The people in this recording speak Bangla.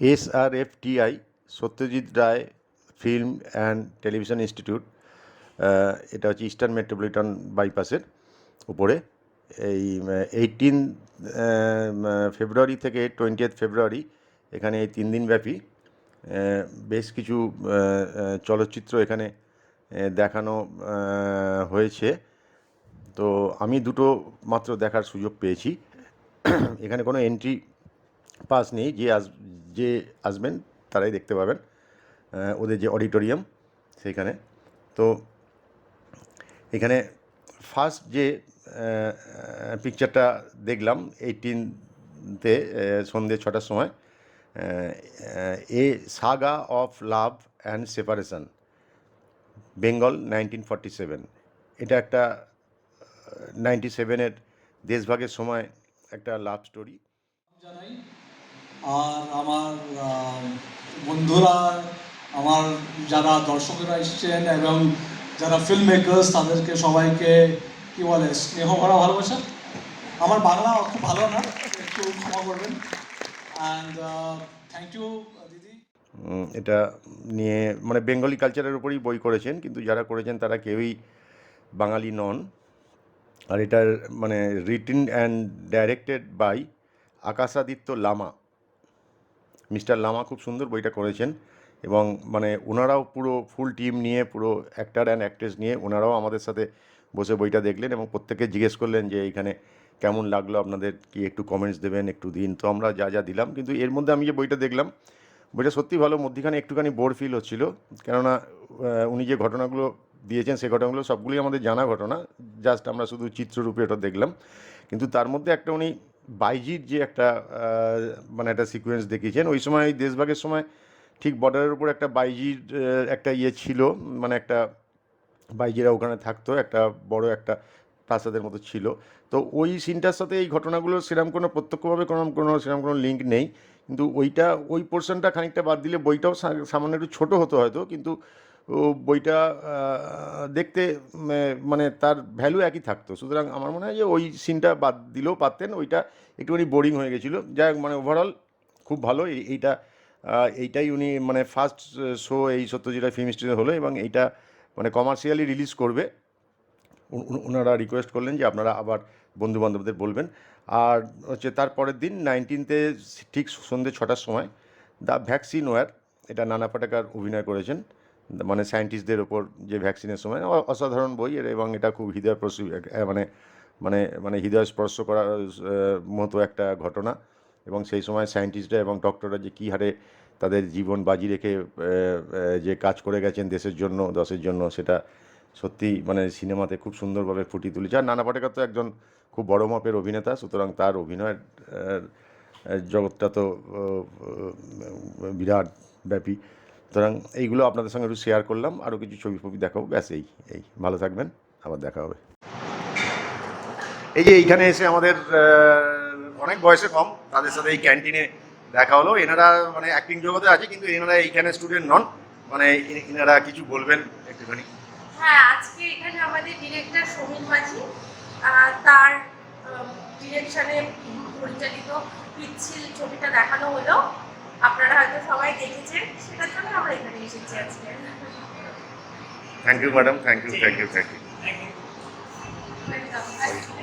S R F T I Satyajit Ray film and television institute এটা হচ্ছে ইস্টার্ন মেট্রোপলিটন বাইপাসের উপরে। এই এইটিন ফেব্রুয়ারি থেকে টোয়েন্টিয়েথ ফেব্রুয়ারি এখানে এই তিন দিনব্যাপী বেশ কিছু চলচ্চিত্র এখানে দেখানো হয়েছে। তো আমি দুটো মাত্র দেখার সুযোগ পেয়েছি। এখানে কোনো এন্ট্রি পাস নেই, যে আস যে আসবেন, তারাই দেখতে পাবেন ওদের যে অডিটোরিয়াম সেইখানে। তো এখানে ফার্স্ট যে পিকচারটা দেখলাম এইটিনতে সন্ধ্যে ছটার সময় a saga of love and separation Bengal nineteen forty seven এটা একটা নাইনটি সেভেনের দেশভাগের সময় একটা লাভ স্টোরি জানাই আর আমার বন্ধুরা, আমার যারা দর্শকেরা এসছেন এবং যারা ফিল্ম মেকার্স তাদেরকে সবাইকে কি বলে, স্নেহ ভরা ভালোবাসা। আমার বাংলা খুব ভালো না, একটু ক্ষমা করবেন। অ্যান্ড থ্যাংক ইউ এটা নিয়ে মানে বেঙ্গলি কালচারের উপরেই বই করেছেন, কিন্তু যারা করেছেন তারা কেউই বাঙালি নন। আর এটার মানে written and directed by Akashaditya Lama. Mister Lama খুব সুন্দর বইটা করেছেন এবং মানে ওনারাও পুরো ফুল টিম নিয়ে, পুরো অ্যাক্টার অ্যান্ড অ্যাক্ট্রেস নিয়ে ওনারাও আমাদের সাথে বসে বইটা দেখলেন এবং প্রত্যেকে জিজ্ঞেস করলেন যে এইখানে কেমন লাগল, আপনাদের কি একটু কমেন্টস দেবেন, একটু দিন। তো আমরা যা যা দিলাম, কিন্তু এর মধ্যে আমি যে বইটা দেখলাম, বইটা সত্যি ভালো, মধ্যিখানে একটুখানি বোর ফিল হচ্ছিল। কেননা উনি যে ঘটনাগুলো দিয়েছেন সেই ঘটনাগুলো সবগুলোই আমাদের জানা ঘটনা জাস্ট আমরা শুধু চিত্ররূপে ওটা দেখলাম। কিন্তু তার মধ্যে একটা উনি বাইজির যে একটা মানে একটা সিকোয়েন্স দেখিয়েছেন, ওই সময় দেশভাগের সময় ঠিক বর্ডারের উপর একটা বাইজির একটা ইয়ে ছিল মানে একটা বাইজিরা ওখানে থাকতো, একটা বড় একটা প্রাসাদের মতো ছিল। তো ওই সিনটার সাথে এই ঘটনাগুলো সেরকম কোনো প্রত্যক্ষভাবে কোনো কোনো সেরকম কোনো লিঙ্ক নেই। কিন্তু ওইটা, ওই পোর্শনটা খানিকটা বাদ দিলে বইটাও সামান্য একটু ছোটো হতো হয়তো, কিন্তু বইটা দেখতে মানে তার ভ্যালু একই থাকতো। সুতরাং আমার মনে হয় যে ওই সিনটা বাদ দিলেও পারতেন, ওইটা একটুখানি বোরিং হয়ে গেছিল। যাই মানে ওভারঅল খুব ভালো, এই- এইটা এইটাই উনি মানে ফার্স্ট শো এই সত্যজিৎ ফিল্ম স্টুডিও হলো এবং এইটা মানে কমার্শিয়ালি রিলিজ করবে। ওনারা রিকোয়েস্ট করলেন যে আপনারা আবার বন্ধু বান্ধবদের বলবেন। আর হচ্ছে তার পরের দিন নাইনটিনতে ঠিক সন্ধ্যে ছটার সময় দ্য ভ্যাকসিন ওয়ার এটা নানা পাটেকার অভিনয় করেছেন মানে সায়েন্টিস্টদের ওপর যে ভ্যাকসিনের সময় অসাধারণ বই। এবং এটা খুব হৃদয়স্পর্শী এক- মানে মানে মানে হৃদয় স্পর্শ করার মতো একটা ঘটনা। এবং সেই সময় সায়েন্টিস্টরা এবং ডক্টররা যে কী হারে তাদের জীবন বাজি রেখে যে কাজ করে গেছেন দেশের জন্য, দশের জন্য, সেটা সত্যি মানে সিনেমাতে খুব সুন্দরভাবে ফুটিয়ে তুলেছে। আর নানা পাটেকর তো একজন খুব বড় মাপের অভিনেতা, সুতরাং তার অভিনয়ের জগৎটা তো বিরাট ব্যাপী। সুতরাং এইগুলো আপনাদের সঙ্গে একটু শেয়ার করলাম আরও কিছু ছবি ফবি দেখাবো, ব্যাস এই এই, ভালো থাকবেন, আবার দেখা হবে। এই যে এইখানে এসে আমাদের অনেক বয়সে কম, তাদের সাথে এই ক্যান্টিনে দেখা হলো। এনারা মানে অ্যাক্টিং জগতে আছে, কিন্তু এনারা এইখানে স্টুডেন্ট নন। মানে এনারা কিছু বলবেন একটুখানি? হ্যাঁ আজকে এখানে আমাদের ডিরেক্টর সমীর মাঝি তার ডিরেকশনে পরিচালিত পিচ্ছিল ছবিটা দেখানো হলো। আপনারা হয়তো সবাই দেখেছেন সেটার জন্য আমরা এখানে এসেছি আজকে। Thank you madam thank you thank you thank you Welcome.